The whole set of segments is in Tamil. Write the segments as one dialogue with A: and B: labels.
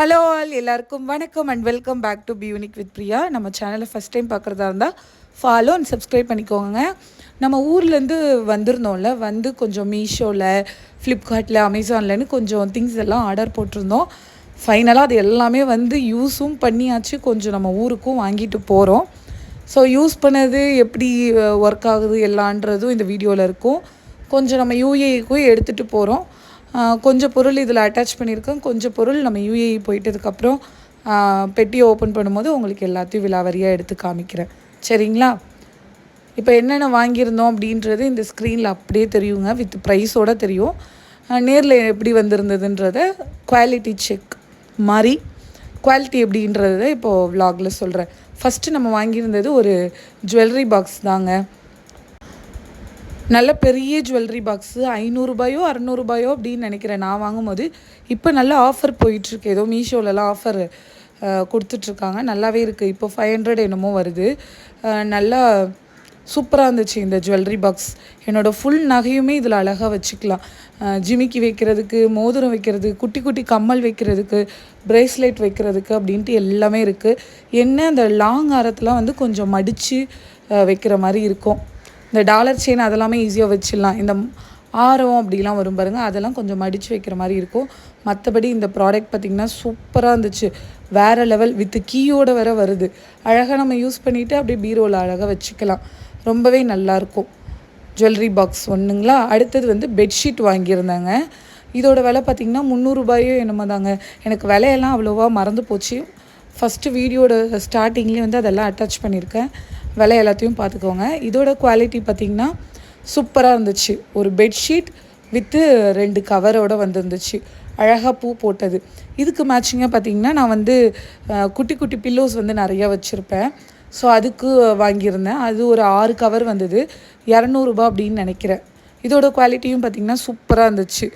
A: ஹலோ ஆல் எல்லாருக்கும் வணக்கம் அண்ட் வெல்கம் பேக் டு பியூனிக் வித் பிரியா நம்ம சேனலை ஃபஸ்ட் டைம் பார்க்குறதா இருந்தால் ஃபாலோ அண்ட் சப்ஸ்கிரைப் பண்ணிக்கோங்க நம்ம ஊர்லேருந்து வந்திருந்தோம்ல வந்து கொஞ்சம் மீஷோவில் ஃப்ளிப்கார்ட்டில் அமேசான்லன்னு கொஞ்சம் திங்ஸ் எல்லாம் ஆர்டர் போட்டிருந்தோம். ஃபைனலாக அது எல்லாமே வந்து யூஸும் பண்ணியாச்சு. கொஞ்சம் நம்ம ஊருக்கும் வாங்கிட்டு போகிறோம் ஸோ யூஸ் பண்ணது எப்படி ஒர்க் ஆகுது எல்லான்றதும் இந்த வீடியோவில் இருக்கும். கொஞ்சம் நம்ம யூஏக்கும் எடுத்துகிட்டு போகிறோம் கொஞ்சம் பொருள் இதில் அட்டாச் பண்ணியிருக்கேன். கொஞ்சம் பொருள் நம்ம யூஏஇ போயிட்டதுக்கப்புறம் பெட்டியை ஓப்பன் பண்ணும்போது உங்களுக்கு எல்லாத்தையும் விலாவரியாக எடுத்து காமிக்கிறேன். சரிங்களா? இப்போ என்னென்ன வாங்கியிருந்தோம் அப்படின்றது இந்த ஸ்க்ரீனில் அப்படியே தெரியுங்க. வித் ப்ரைஸோடு தெரியும். நேரில் எப்படி வந்திருந்ததுன்றத குவாலிட்டி செக் மாதிரி குவாலிட்டி எப்படின்றத இப்போது விலாகில் சொல்கிறேன் ஃபஸ்ட்டு நம்ம வாங்கியிருந்தது ஒரு ஜுவல்லரி பாக்ஸ் தாங்க. நல்ல பெரிய ஜுவல்லரி பாக்ஸு ஐநூறுரூபாயோ அறநூறுபாயோ அப்படின்னு நினைக்கிறேன் நான் வாங்கும்போது. இப்போ நல்ல ஆஃபர் போயிட்டுருக்கு. ஏதோ மீஷோலலாம் ஆஃபர் கொடுத்துட்ருக்காங்க. நல்லாவே இருக்குது இப்போ ஃபைவ் ஹண்ட்ரட் என்னமோ வருது. நல்லா சூப்பராக இருந்துச்சு இந்த ஜுவல்லரி பாக்ஸ் என்னோடய ஃபுல் நகையுமே இதில் அழகாக வச்சுக்கலாம். ஜிமிக்கி வைக்கிறதுக்கு மோதிரம் வைக்கிறது குட்டி குட்டி கம்மல் வைக்கிறதுக்கு ப்ரேஸ்லெட் வைக்கிறதுக்கு அப்படின்ட்டு எல்லாமே இருக்குது என்ன அந்த லாங் ஆரத்தெலாம் வந்து கொஞ்சம் மடித்து வைக்கிற மாதிரி இருக்கும். இந்த டாலர் செயின் அதெல்லாமே ஈஸியாக வச்சிடலாம். இந்த ஆரம் அப்படிலாம் வரும் பாருங்கள் அதெல்லாம் கொஞ்சம் மடித்து வைக்கிற மாதிரி இருக்கும். மற்றபடி இந்த ப்ராடக்ட் பார்த்திங்கன்னா சூப்பராக இருந்துச்சு. வேறு லெவல் வித் கீயோடு வர வருது. அழகாக நம்ம யூஸ் பண்ணிவிட்டு அப்படியே பீரோவில் அழகாக வச்சுக்கலாம். ரொம்பவே நல்லாயிருக்கும் ஜுவல்லரி பாக்ஸ் ஒன்றுங்களா அடுத்தது வந்து பெட்ஷீட் வாங்கியிருந்தாங்க. இதோட விலை பார்த்திங்கன்னா முந்நூறுரூபாயோ என்னமோ தாங்க. எனக்கு விலையெல்லாம் அவ்வளோவா மறந்து போச்சு. ஃபஸ்ட்டு வீடியோட ஸ்டார்டிங்லேயே வந்து அதெல்லாம் அட்டாச் பண்ணியிருக்கேன். விலை எல்லாத்தையும் பார்த்துக்கோங்க. இதோட குவாலிட்டி பார்த்திங்கன்னா சூப்பராக இருந்துச்சு. ஒரு பெட்ஷீட் வித்து ரெண்டு கவரோடு வந்துருந்துச்சு. அழகாக பூ போட்டது. இதுக்கு மேட்சிங்காக பார்த்திங்கன்னா நான் வந்து குட்டி குட்டி பில்லோஸ் வந்து நிறையா வச்சுருப்பேன். ஸோ அதுக்கு வாங்கியிருந்தேன். அது ஒரு ஆறு கவர் வந்தது. இரநூறுபா அப்படின்னு நினைக்கிறேன். இதோட குவாலிட்டியும் பார்த்திங்கன்னா சூப்பராக இருந்துச்சு.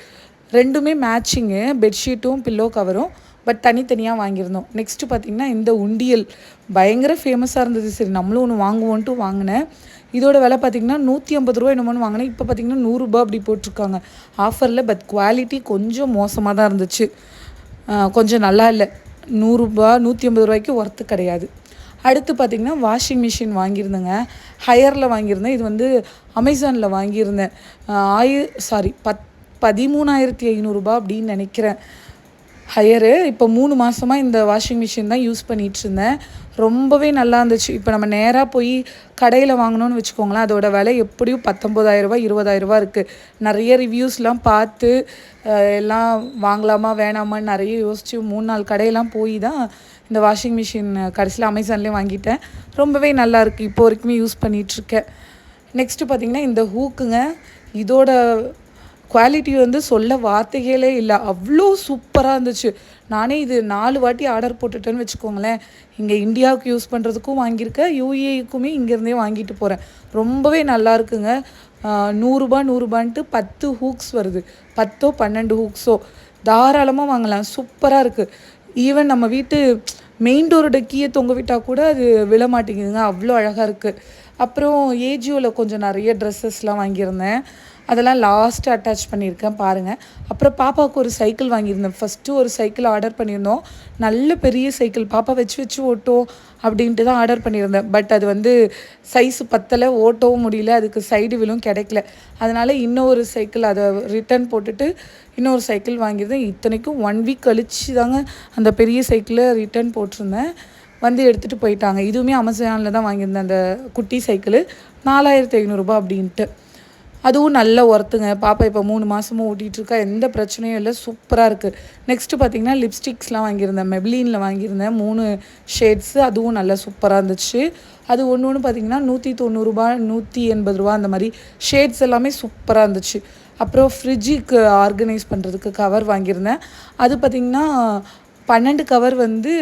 A: ரெண்டுமே மேட்சிங்கு பெட்ஷீட்டும் பில்லோ கவரும் பட் தனித்தனியாக வாங்கியிருந்தோம். நெக்ஸ்ட்டு பார்த்திங்கன்னா இந்த உண்டியல் பயங்கர ஃபேமஸாக இருந்தது. சரி நம்மளும் ஒன்று வாங்குவோன்ட்டு வாங்கினேன். இதோட விலை பார்த்திங்கன்னா நூற்றி ஐம்பது ரூபா என்னமோன்னு வாங்கினேன். இப்போ பார்த்திங்கன்னா நூறுரூபா அப்படி போட்டிருக்காங்க. ஆஃபரில் பட் குவாலிட்டி கொஞ்சம் மோசமாக தான் இருந்துச்சு. கொஞ்சம் நல்லா இல்லை. நூறுரூபா நூற்றி ஐம்பது ரூபாய்க்கு ஒர்த்து கிடையாது. அடுத்து பார்த்திங்கன்னா வாஷிங் மிஷின் வாங்கியிருந்தேங்க. ஹையரில் வாங்கியிருந்தேன். இது வந்து அமேசானில் வாங்கியிருந்தேன். ஆயி சாரி பத் பதிமூணாயிரத்தி ஐநூறுரூபா அப்படின்னு நினைக்கிறேன். ஹையரு. இப்போ மூணு மாதமாக இந்த வாஷிங் மிஷின் தான் யூஸ் பண்ணிகிட்டு இருந்தேன் ரொம்பவே நல்லா இருந்துச்சு. இப்போ நம்ம நேராக போய் கடையில் வாங்கினோன்னு வச்சுக்கோங்களேன். அதோட விலை எப்படியும் பத்தொம்போதாயிரரூபா இருபதாயிரரூபா இருக்குது நிறைய ரிவ்யூஸ்லாம் பார்த்து எல்லாம் வாங்கலாமா வேணாமான்னு நிறைய யோசித்து மூணு நாள் கடையெல்லாம் போய் தான் இந்த வாஷிங் மிஷின் கடைசியில் அமேசான்லேயே வாங்கிட்டேன். ரொம்பவே நல்லாயிருக்கு இப்போ வரைக்குமே யூஸ் பண்ணிகிட்ருக்கேன் நெக்ஸ்ட்டு பார்த்திங்கன்னா இந்த ஹூக்குங்க இதோட குவாலிட்டி வந்து சொல்ல வார்த்தைகளே இல்லை. அவ்வளோ சூப்பராக இருந்துச்சு. நானே இது நாலு வாட்டி ஆர்டர் போட்டுட்டேன்னு வச்சுக்கோங்களேன். இங்கே இந்தியாவுக்கு யூஸ் பண்ணுறதுக்கும் வாங்கியிருக்கேன் யூஏக்குமே இங்கேருந்தே வாங்கிட்டு போகிறேன் ரொம்பவே நல்லா இருக்குங்க. நூறுரூபா நூறுரூபான்ட்டு பத்து ஹூக்ஸ் வருது. பத்தோ பன்னெண்டு ஹூக்ஸோ தாராளமாக வாங்கலாம். சூப்பராக இருக்குது ஈவன் நம்ம வீட்டு மெயின் டோரோட கீயை தொங்க விட்டால் கூட அது விழ மாட்டேங்குதுங்க. அவ்வளோ அழகாக இருக்குது அப்புறம் ஏஜியோவில் கொஞ்சம் நிறைய ட்ரெஸ்ஸஸ்லாம் வாங்கியிருந்தேன். அதெல்லாம் லாஸ்ட்டு அட்டாச் பண்ணியிருக்கேன் பாருங்கள் அப்புறம் பாப்பாவுக்கு ஒரு சைக்கிள் வாங்கியிருந்தேன். ஃபஸ்ட்டு ஒரு சைக்கிள் ஆர்டர் பண்ணியிருந்தோம். நல்ல பெரிய சைக்கிள் பாப்பா வச்சு வச்சு ஓட்டும் அப்படின்ட்டு தான் ஆர்டர் பண்ணியிருந்தேன். பட் அது வந்து சைஸு பத்தலை ஓட்டவும் முடியல. அதுக்கு சைடு விலும் கிடைக்கல. அதனால் இன்னொரு சைக்கிள் அதை ரிட்டர்ன் போட்டுட்டு இன்னொரு சைக்கிள் வாங்கியிருந்தேன். இத்தனைக்கும் ஒன் வீக் கழிச்சு தாங்க அந்த பெரிய சைக்கிளை ரிட்டர்ன் போட்டிருந்தேன். வந்து எடுத்துகிட்டு போயிட்டாங்க. இதுவுமே அமேசானில் தான் வாங்கியிருந்தேன் அந்த குட்டி சைக்கிள். நாலாயிரத்தி ஐநூறுரூபா அப்படின்ட்டு. அதுவும் நல்ல ஒர்த்துங்க பாப்பா இப்போ மூணு மாதமும் ஓட்டிகிட்ருக்கா எந்த பிரச்சனையும் இல்லை. சூப்பராக இருக்குது நெக்ஸ்ட்டு பார்த்திங்கன்னா லிப்ஸ்டிக்ஸ்லாம் வாங்கியிருந்தேன். மெப்ளீனில் வாங்கியிருந்தேன். மூணு ஷேட்ஸு அதுவும் நல்லா சூப்பராக இருந்துச்சு. அது ஒன்று ஒன்று பார்த்திங்கன்னா நூற்றி தொண்ணூறுரூபா நூற்றி எண்பது ரூபா அந்த மாதிரி ஷேட்ஸ் எல்லாமே சூப்பராக இருந்துச்சு. அப்புறம் ஃப்ரிட்ஜுக்கு ஆர்கனைஸ் பண்ணுறதுக்கு கவர் வாங்கியிருந்தேன். அது பார்த்திங்கன்னா பன்னெண்டு கவர் வந்து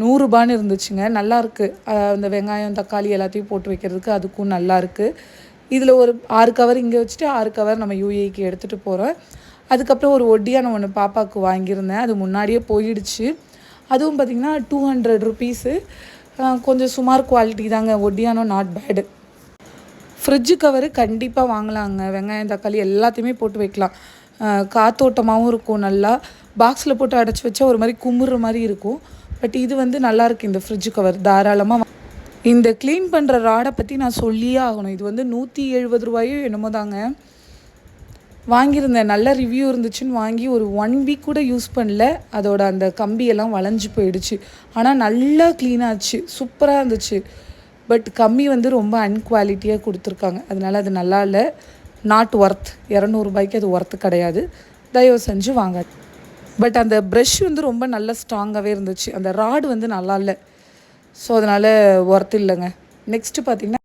A: நூறுரூபான்னு இருந்துச்சுங்க. நல்லாயிருக்கு அந்த வெங்காயம் தக்காளி எல்லாத்தையும் போட்டு வைக்கிறதுக்கு அதுக்கும் நல்லாயிருக்கு இதில் ஒரு ஆறு கவர் இங்கே வச்சுட்டு ஆறு கவர் நம்ம யூஏக்கு எடுத்துகிட்டு போகிறோம் அதுக்கப்புறம் ஒரு ஒட்டியான ஒன்று பாப்பாவுக்கு வாங்கியிருந்தேன். அது முன்னாடியே போயிடுச்சு. அதுவும் பார்த்திங்கன்னா டூ ஹண்ட்ரட் ருபீஸு கொஞ்சம் சுமார் குவாலிட்டி தாங்க. ஒட்டியானோ நாட் பேடு ஃப்ரிட்ஜு கவரு கண்டிப்பாக வாங்கலாங்க. வெங்காயம் தக்காளி எல்லாத்தையுமே போட்டு வைக்கலாம். காத்தோட்டமாகவும் இருக்கும் நல்லா. பாக்ஸில் போட்டு அடைச்சி வச்சா ஒரு மாதிரி குமுறுற மாதிரி இருக்கும். பட் இது வந்து நல்லாயிருக்கு இந்த ஃப்ரிட்ஜ் கவர் தாராளமாக இந்த க்ளீன் பண்ணுற ராடை பற்றி நான் சொல்லியே ஆகணும். இது வந்து நூற்றி எழுபது ரூபாயோ என்னமோ தாங்க. வாங்கியிருந்தேன். நல்ல ரிவ்யூ இருந்துச்சுன்னு வாங்கி ஒரு ஒன் வீக் கூட யூஸ் பண்ணல. அதோட அந்த கம்பியெல்லாம் வளைஞ்சு போயிடுச்சு. ஆனால் நல்லா க்ளீனாச்சு சூப்பராக இருந்துச்சு. பட் கம்மி வந்து ரொம்ப அன்குவாலிட்டியாக கொடுத்துருக்காங்க. அதனால அது நல்லா இல்லை. நாட் ஒர்த் இரநூறுபாய்க்கு அது ஒர்த்து கிடையாது. தயவு செஞ்சு வாங்க. பட் அந்த ப்ரஷ் வந்து ரொம்ப நல்ல ஸ்ட்ராங்காகவே இருந்துச்சு. அந்த ராடு வந்து நல்லா இல்லை. ஸோ அதனால் ஒர்த் இல்லைங்க. நெக்ஸ்ட்டு பார்த்தீங்கன்னா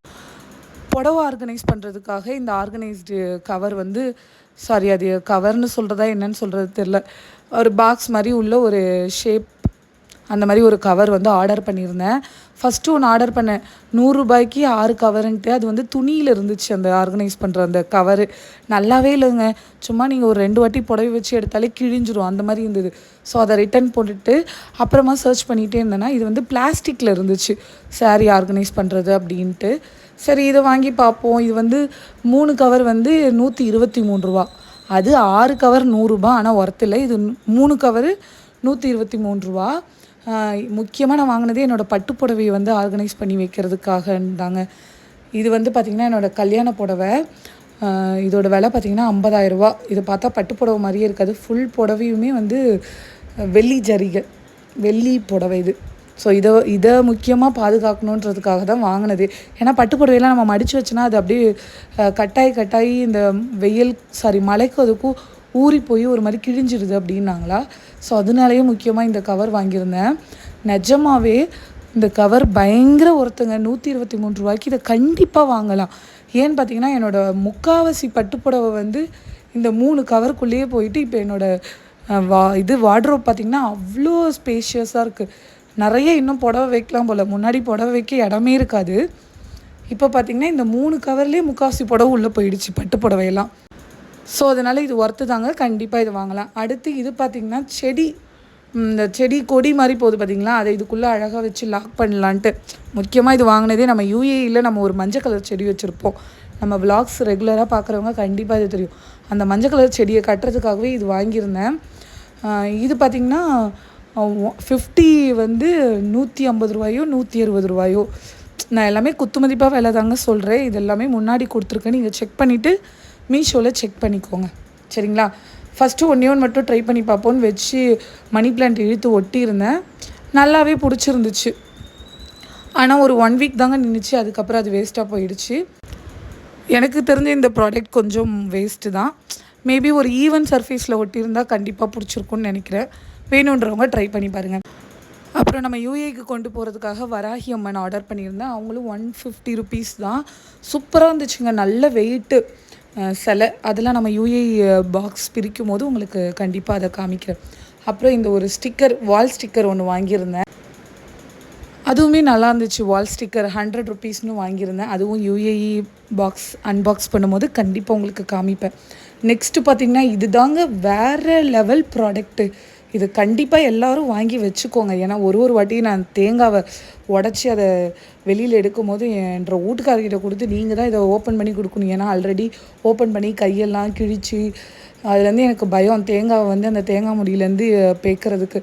A: புடவை ஆர்கனைஸ் பண்ணுறதுக்காக இந்த ஆர்கனைஸ்டு கவர் வந்து சாரி அது கவர்னு சொல்கிறதா என்னன்னு சொல்கிறது தெரில ஒரு பாக்ஸ் மாதிரி உள்ள ஒரு ஷேப் அந்த மாதிரி ஒரு கவர் வந்து ஆர்டர் பண்ணியிருந்தேன். ஃபஸ்ட்டு ஒன்று ஆர்டர் பண்ணேன். நூறுரூபாய்க்கு ஆறு கவருன்ட்டு அது வந்து துணியில் இருந்துச்சு அந்த ஆர்கனைஸ் பண்ணுற அந்த கவரு நல்லாவே இல்லைங்க. சும்மா நீங்கள் ஒரு ரெண்டு வாட்டி புடவை வச்சு எடுத்தாலே கிழிஞ்சிரும். அந்த மாதிரி இருந்தது. ஸோ அதை ரிட்டன் போட்டுட்டு அப்புறமா சர்ச் பண்ணிகிட்டே இருந்தேன்னா இது வந்து பிளாஸ்டிக்கில் இருந்துச்சு. சாரீ ஆர்கனைஸ் பண்ணுறது அப்படின்ட்டு. சரி இதை வாங்கி பார்ப்போம். இது வந்து மூணு கவர் வந்து நூற்றி இருபத்தி மூணு ரூபா. அது ஆறு கவர் நூறுரூபா ஆனால் ஒர்த்து இல்லை. இது மூணு கவரு நூற்றி இருபத்தி மூணு ரூபா. முக்கியமாக நான் வாங்கினதே என்னோடய பட்டு புடவையை வந்து ஆர்கனைஸ் பண்ணி வைக்கிறதுக்காக இருந்தாங்க இது வந்து பார்த்திங்கன்னா என்னோடய கல்யாண புடவை. இதோட விலை பார்த்திங்கன்னா ஐம்பதாயிரரூபா இதை பார்த்தா பட்டு புடவை மாதிரியே இருக்காது. ஃபுல் புடவையுமே வந்து வெள்ளி ஜரிகை வெள்ளி புடவை இது. ஸோ இதை இதை முக்கியமாக பாதுகாக்கணுன்றதுக்காக தான் வாங்கினது. ஏன்னா பட்டு புடவையெல்லாம் நம்ம மடித்து வச்சோன்னா அது அப்படியே கட்டாயி கட்டாயி இந்த வெயில் சாரி மழைக்கும் அதுக்கும் ஊறி போய் ஒரு மாதிரி கிழிஞ்சிடுது அப்படின்னாங்களா? ஸோ அதனாலேயே முக்கியமாக இந்த கவர் வாங்கியிருந்தேன். நிஜமாவே இந்த கவர் பயங்கர ஒருத்தங்க நூற்றி இருபத்தி மூணு ரூபாய்க்கு இதை கண்டிப்பாக வாங்கலாம். ஏன்னு பார்த்தீங்கன்னா என்னோடய முக்காவாசி பட்டுப்புடவை வந்து இந்த மூணு கவருக்குள்ளேயே போயிட்டு இப்போ என்னோடய வா இது வார்ட்ரோப் பார்த்திங்கன்னா அவ்வளோ ஸ்பேஷியஸாக இருக்குது நிறைய இன்னும் புடவை வைக்கலாம் போல். முன்னாடி புடவை வைக்க இடமே இருக்காது. இப்போ பார்த்திங்கன்னா இந்த மூணு கவர்லேயே முக்காவாசி புடவை உள்ளே போயிடுச்சு பட்டு புடவையெல்லாம் ஸோ அதனால் இது ஒர்த்து தாங்க. கண்டிப்பாக இது வாங்கலாம். அடுத்து இது பார்த்திங்கன்னா செடி. இந்த செடி கொடி மாதிரி போகுது பார்த்தீங்களா அதை இதுக்குள்ளே அழகாக வச்சு லாக் பண்ணலான்ட்டு. முக்கியமாக இது வாங்கினதே நம்ம யூஏயில் நம்ம ஒரு மஞ்சள் கலர் செடி வச்சுருப்போம். நம்ம விளாக்ஸ் ரெகுலராக பார்க்குறவங்க கண்டிப்பாக இது தெரியும். அந்த மஞ்சள் கலர் செடியை கட்டுறதுக்காகவே இது வாங்கியிருந்தேன். இது பார்த்திங்கன்னா ஃபிஃப்டி வந்து நூற்றி ஐம்பது ரூபாயோ நூற்றி அறுபது ரூபாயோ. நான் எல்லாமே குத்துமதிப்பாக விலை தாங்க சொல்கிறேன் இது எல்லாமே முன்னாடி கொடுத்துருக்கேன். நீங்கள் செக் பண்ணிவிட்டு மீஷோவில் செக் பண்ணிக்கோங்க. சரிங்களா? ஃபஸ்ட்டு ஒன்றே ஒன்று மட்டும் ட்ரை பண்ணி பார்ப்போன்னு வச்சு மணி பிளான்ட் இழுத்து ஒட்டியிருந்தேன். நல்லாவே பிடிச்சிருந்துச்சு. ஆனால் ஒரு ஒன் வீக் தாங்க நின்றுச்சு அதுக்கப்புறம் அது வேஸ்ட்டாக போயிடுச்சு. எனக்கு தெரிஞ்ச இந்த ப்ராடக்ட் கொஞ்சம் வேஸ்ட்டு தான். மேபி ஒரு ஈவன் சர்ஃபேஸில் ஒட்டியிருந்தால் கண்டிப்பாக பிடிச்சிருக்கும்னு நினைக்கிறேன். வேணுன்றவங்க ட்ரை பண்ணி பாருங்கள் அப்புறம் நம்ம யூஏக்கு கொண்டு போகிறதுக்காக வராகி அம்மன் ஆர்டர் பண்ணியிருந்தேன். அவங்களும் ஒன் ஃபிஃப்டி ருபீஸ் தான். சூப்பராக இருந்துச்சுங்க. நல்ல வெயிட்டு சிலை. அதெல்லாம் நம்ம யூஏ பாக்ஸ் பிரிக்கும் போது உங்களுக்கு கண்டிப்பாக அதை காமிக்கிறேன். அப்புறம் இந்த ஒரு ஸ்டிக்கர் வால் ஸ்டிக்கர் ஒன்று வாங்கியிருந்தேன். அதுவுமே நல்லா இருந்துச்சு. வால் ஸ்டிக்கர் ஹண்ட்ரட் ருபீஸ்னு வாங்கியிருந்தேன். அதுவும் யூஏஇ பாக்ஸ் அன்பாக்ஸ் பண்ணும்போது கண்டிப்பாக உங்களுக்கு காமிப்பேன். நெக்ஸ்ட்டு பார்த்தீங்கன்னா இதுதாங்க வேறு லெவல் ப்ராடக்ட்டு இது கண்டிப்பாக எல்லாரும் வாங்கி வச்சுக்கோங்க. ஏன்னா ஒரு ஒரு வாட்டி நான் தேங்காவை உடச்சி அதை வெளியில் எடுக்கும்போது என்ற வீட்டுக்காரர்கிட்ட கொடுத்து நீங்கள் தான் இதை ஓப்பன் பண்ணி கொடுக்கணும். ஏன்னா ஆல்ரெடி ஓப்பன் பண்ணி கையெல்லாம் கிழிச்சு அதுலேருந்து எனக்கு பயம். தேங்காவை வந்து அந்த தேங்காய் முடியிலேருந்து பேக்கிறதுக்கு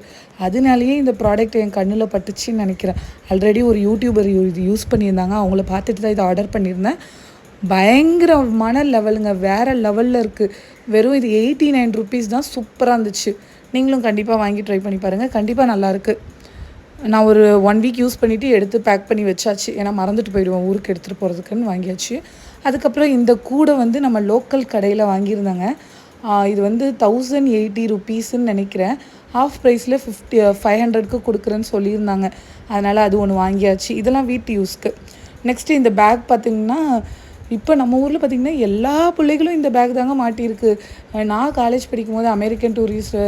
A: அதனாலேயே இந்த ப்ராடக்ட் என் கண்ணில் பட்டுச்சுன்னு நினைக்கிறேன். ஆல்ரெடி ஒரு யூடியூபர் இது யூஸ் பண்ணியிருந்தாங்க. அவங்கள பார்த்துட்டு தான் இதை ஆர்டர் பண்ணியிருந்தேன். பயங்கரமான லெவலுங்க வேறு லெவலில் இருக்குது வெறும் இது எயிட்டி நைன் ருபீஸ் தான் சூப்பராக இருந்துச்சு. நீங்களும் கண்டிப்பாக வாங்கி ட்ரை பண்ணி பாருங்கள் கண்டிப்பாக நல்லாயிருக்கு நான் ஒரு ஒன் வீக் யூஸ் பண்ணிவிட்டு எடுத்து பேக் பண்ணி வச்சாச்சு. ஏன்னா மறந்துட்டு போயிடுவேன். ஊருக்கு எடுத்துகிட்டு போகிறதுக்குன்னு வாங்கியாச்சு. அதுக்கப்புறம் இந்த கூடை வந்து நம்ம லோக்கல் கடையில் வாங்கியிருந்தாங்க. இது வந்து தௌசண்ட் எயிட்டி ருபீஸ்ன்னு நினைக்கிறேன். ஆஃப் ப்ரைஸில் ஃபிஃப்டி ஃபைவ் ஹண்ட்ரட்க்கு கொடுக்குறேன்னு சொல்லியிருந்தாங்க. அதனால் அது ஒன்று வாங்கியாச்சு. இதெல்லாம் வீட்டு யூஸ்க்கு நெக்ஸ்ட்டு இந்த பேக் பார்த்திங்கன்னா இப்போ நம்ம ஊரில் பார்த்திங்கன்னா எல்லா பிள்ளைகளும் இந்த பேக் தாங்க மாட்டியிருக்கு. நான் காலேஜ் படிக்கும்போது அமெரிக்கன் டூரிஸ்ட்டு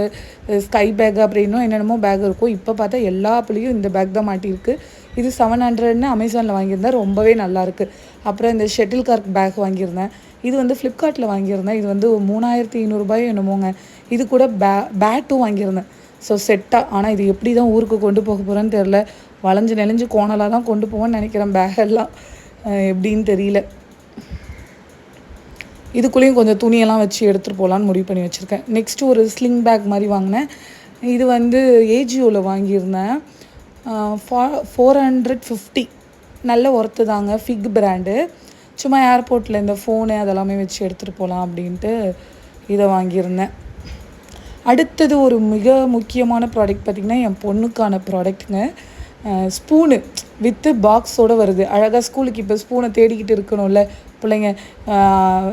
A: ஸ்கை பேக் அப்படி இன்னும் என்னென்னமோ பேக் இருக்கும். இப்போ பார்த்தா எல்லா பிள்ளையும் இந்த பேக் தான் மாட்டியிருக்கு. இது செவன் ஹண்ட்ரட்னு அமேசானில் வாங்கியிருந்தேன் ரொம்பவே நல்லாயிருக்கு அப்புறம் இந்த ஷெட்டில் கார்க் பேக் வாங்கியிருந்தேன். இது வந்து ஃப்ளிப்கார்ட்டில் வாங்கியிருந்தேன். இது வந்து மூணாயிரத்தி ஐநூறுரூபாயோ என்னமோங்க. இது கூட பே பேட்டும் வாங்கியிருந்தேன். ஸோ செட்டாக ஆனால் இது எப்படி தான் ஊருக்கு கொண்டு போக போகிறேன்னு தெரில வளைஞ்சு நெளிஞ்சு கோணலாக தான் கொண்டு போவேன்னு நினைக்கிறேன் பேகெல்லாம் எப்படின்னு தெரியல. இதுக்குள்ளேயும் கொஞ்சம் துணியெல்லாம் வச்சு எடுத்துகிட்டு போகலான்னு முடிவு பண்ணி வச்சுருக்கேன். நெக்ஸ்ட்டு ஒரு ஸ்லிங் பேக் மாதிரி வாங்கினேன். இது வந்து ஏஜியோவில் வாங்கியிருந்தேன். ஃபா ஃபோர் ஹண்ட்ரட் ஃபிஃப்டி நல்ல ஒர்த்து தாங்க ஃபிக் பிராண்டு சும்மா ஏர்போர்ட்டில் இந்த ஃபோனு அதெல்லாமே வச்சு எடுத்துகிட்டு போகலாம் அப்படின்ட்டு இதை வாங்கியிருந்தேன். அடுத்தது ஒரு மிக முக்கியமான ப்ராடக்ட் பார்த்திங்கன்னா என் பொண்ணுக்கான ப்ராடக்ட்டுங்க ஸ்பூனு வித்து பாக்ஸோடு வருது. அழகாக ஸ்கூலுக்கு இப்போ ஸ்பூனை தேடிக்கிட்டு இருக்கணும்ல. பிள்ளைங்க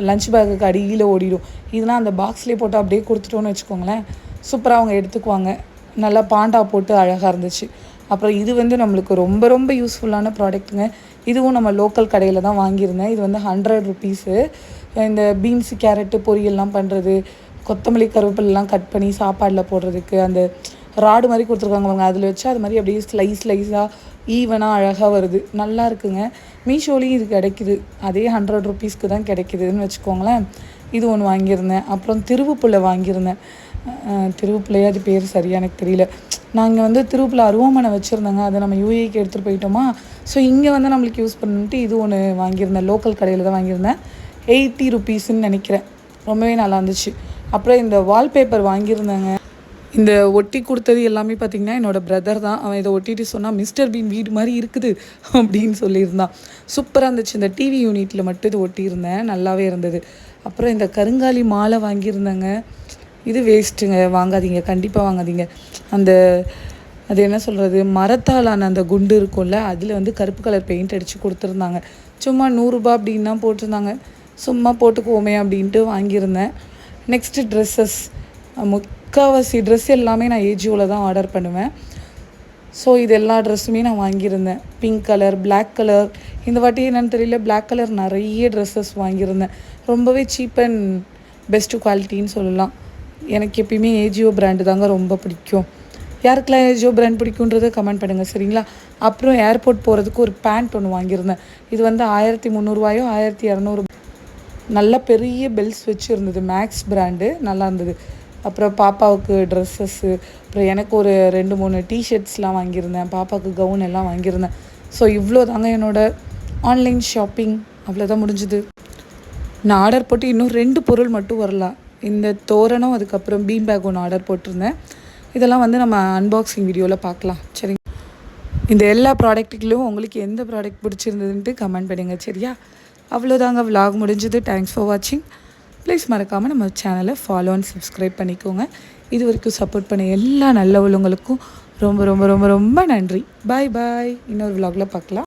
A: லஞ்ச் பேக்குக்கு அடியில் ஓடிடும். இதெல்லாம் அந்த பாக்ஸ்லேயே போட்டு அப்படியே கொடுத்துட்டோன்னு வச்சுக்கோங்களேன். சூப்பராக அவங்க எடுத்துக்குவாங்க. நல்லா பாண்டா போட்டு அழகாக இருந்துச்சு. அப்புறம் இது வந்து நம்மளுக்கு ரொம்ப ரொம்ப யூஸ்ஃபுல்லான ப்ராடக்ட்டுங்க இதுவும் நம்ம லோக்கல் கடையில் தான் வாங்கியிருந்தேன். இது வந்து ஹண்ட்ரட் ருபீஸு இந்த பீன்ஸு கேரட்டு பொரியல்லாம் பண்ணுறது கொத்தமல்லி கருவேப்பிலாம் கட் பண்ணி சாப்பாடில் போடுறதுக்கு அந்த ராடு மாதிரி கொடுத்துருக்காங்க அவங்க அதில் வச்சு அது மாதிரி அப்படியே ஸ்லைஸ் ஸ்லைஸாக ஈவனாக அழகாக வருது. நல்லா இருக்குங்க. மீஷோலையும் இது கிடைக்குது. அதே ஹண்ட்ரட் ருபீஸ்க்கு தான் கிடைக்குதுன்னு வச்சுக்கோங்களேன். இது ஒன்று வாங்கியிருந்தேன். அப்புறம் திருவுப்புள்ள வாங்கியிருந்தேன். திருவுப்பிள்ளையா அது பேர் சரியாக எனக்கு தெரியல. நாங்கள் வந்து திருவுப்புல அருவாமனை வச்சுருந்தேங்க. அதை நம்ம யூஏக்கு எடுத்துகிட்டு போயிட்டோமா? ஸோ இங்கே வந்து நம்மளுக்கு யூஸ் பண்ணிட்டு இது ஒன்று வாங்கியிருந்தேன். லோக்கல் கடையில் தான் வாங்கியிருந்தேன். எயிட்டி ருபீஸ்ன்னு நினைக்கிறேன். ரொம்பவே நல்லா இருந்துச்சு. அப்புறம் இந்த வால்பேப்பர் வாங்கியிருந்தேங்க. இந்த ஒட்டி கொடுத்தது எல்லாமே பார்த்திங்கன்னா என்னோடய பிரதர் தான். அவன் இதை ஒட்டிட்டு சொன்னால் மிஸ்டர் பீன் வீடு மாதிரி இருக்குது அப்படின்னு சொல்லியிருந்தான். சூப்பராக இருந்துச்சு. இந்த டிவி யூனிட்டில் மட்டும் இது ஒட்டியிருந்தேன். நல்லாவே இருந்தது. அப்புறம் இந்த கருங்காலி மாலை வாங்கியிருந்தேங்க. இது வேஸ்ட்டுங்க வாங்காதீங்க. கண்டிப்பாக வாங்காதீங்க. அந்த அது என்ன சொல்கிறது மரத்தாலான அந்த குண்டு இருக்கும்ல அதில் வந்து கருப்பு கலர் பெயிண்ட் அடித்து கொடுத்துருந்தாங்க. சும்மா நூறுரூபா அப்படின்னா போட்டிருந்தாங்க. சும்மா போட்டுக்குவோமே அப்படின்ட்டு வாங்கியிருந்தேன். நெக்ஸ்ட்டு ட்ரெஸ்ஸஸ் முக்கால்வாசி ட்ரெஸ் எல்லாமே நான் ஏஜியோவில் தான் ஆர்டர் பண்ணுவேன். ஸோ இது எல்லா ட்ரெஸ்ஸுமே நான் வாங்கியிருந்தேன். பிங்க் கலர் பிளாக் கலர் இந்த வாட்டி என்னென்னு தெரியல பிளாக் கலர் நிறைய ட்ரெஸ்ஸஸ் வாங்கியிருந்தேன். ரொம்பவே சீப் அண்ட் பெஸ்ட்டு குவாலிட்டின்னு சொல்லலாம். எனக்கு எப்பயுமே ஏஜியோ பிராண்டு தாங்க ரொம்ப பிடிக்கும். யாருக்கெல்லாம் ஏஜியோ பிராண்ட் பிடிக்குன்றதை கமெண்ட் பண்ணுங்கள் சரிங்களா? அப்புறம் ஏர்போர்ட் போகிறதுக்கு ஒரு பேண்ட் ஒன்று வாங்கியிருந்தேன். இது வந்து ஆயிரத்தி முந்நூறுவாயோ ஆயிரத்தி இரநூறு. நல்ல பெரிய பெல்ஸ் வச்சு இருந்தது மேக்ஸ் பிராண்டு நல்லா இருந்தது. அப்புறம் பாப்பாவுக்கு ட்ரெஸ்ஸஸ்ஸு அப்புறம் எனக்கு ஒரு ரெண்டு மூணு டிஷர்ட்ஸ்லாம் வாங்கியிருந்தேன். பாப்பாவுக்கு கவுன் எல்லாம் வாங்கியிருந்தேன். ஸோ இவ்வளோ தாங்க என்னோடய ஆன்லைன் ஷாப்பிங் அவ்வளோதான் முடிஞ்சுது. நான் ஆர்டர் போட்டு இன்னும் ரெண்டு பொருள் மட்டும் வரலாம் இந்த தோரணம் அதுக்கப்புறம் பீம் பேக் ஒன்று ஆர்டர் போட்டிருந்தேன். இதெல்லாம் வந்து நம்ம அன்பாக்சிங் வீடியோவில் பார்க்கலாம். சரிங்க. இந்த எல்லா ப்ராடக்ட்டுகளும் உங்களுக்கு எந்த ப்ராடக்ட் பிடிச்சிருந்ததுன்ட்டு கமெண்ட் பண்ணுங்கள் சரியா? அவ்வளோதாங்க விலாக் முடிஞ்சது. தேங்க்ஸ் ஃபார் வாட்சிங் ப்ளீஸ் மறக்காமல் நம்ம சேனலை ஃபாலோ அண்ட் சப்ஸ்கிரைப் பண்ணிக்கோங்க. இது வரைக்கும் சப்போர்ட் பண்ண எல்லா நல்ல உள்ளவங்களுக்கும் ரொம்ப ரொம்ப ரொம்ப ரொம்ப நன்றி. பாய் பாய் இன்னொரு விலாகில் பார்க்கலாம்.